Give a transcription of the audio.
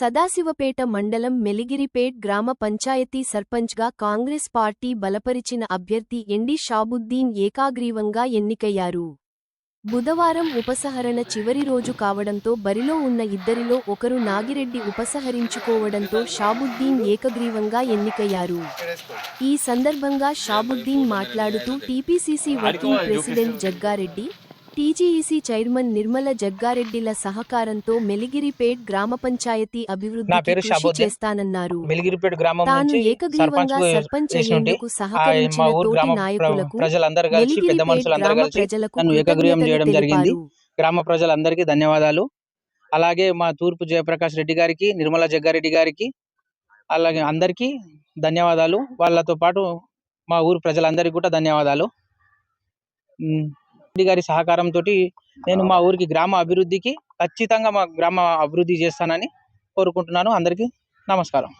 సదాశివపేట మండలం మెలిగిరిపేట్ గ్రామ పంచాయతీ సర్పంచ్గా కాంగ్రెస్ పార్టీ బలపరిచిన అభ్యర్థి ఎండి షాబుద్దీన్ ఏకాగ్రీవంగా ఎన్నికయ్యారు. బుధవారం ఉపసంహరణ చివరి రోజు కావడంతో బరిలో ఉన్న ఇద్దరిలో ఒకరు నాగిరెడ్డి ఉపసంహరించుకోవడంతో షాబుద్దీన్ ఏకగ్రీవంగా ఎన్నికయ్యారు. ఈ సందర్భంగా షాబుద్దీన్ మాట్లాడుతూ TPCC working president Jaggareddy TGEC chairman Nirmala జగ్గారెడ్డిల సహకారంతో మెలిగిరిపేట్ గ్రామ పంచాయతీ పేరు కృషి. చేస్తానన్నారు. తాను నుంచి ఏకగ్రీవంగా సర్పంచ్ అయ్యేందుకు సహకరించిన తోటి నాయకులకు ప్రజలకు జరిగింది. గ్రామ ప్రజలందరికీ ధన్యవాదాలు. అలాగే మా తూర్పు జయప్రకాష్ రెడ్డి గారికి నిర్మలా జగ్గారెడ్డి గారికి అలాగే అందరికీ ధన్యవాదాలు. వాళ్ళతో పాటు మా ఊరు ప్రజలందరికీ కూడా ధన్యవాదాలు. గారి సహకారంతో నేను మా ఊరికి గ్రామ అభివృద్ధికి ఖచ్చితంగా మా గ్రామ అభివృద్ధి చేస్తానని కోరుకుంటున్నాను. అందరికీ నమస్కారం.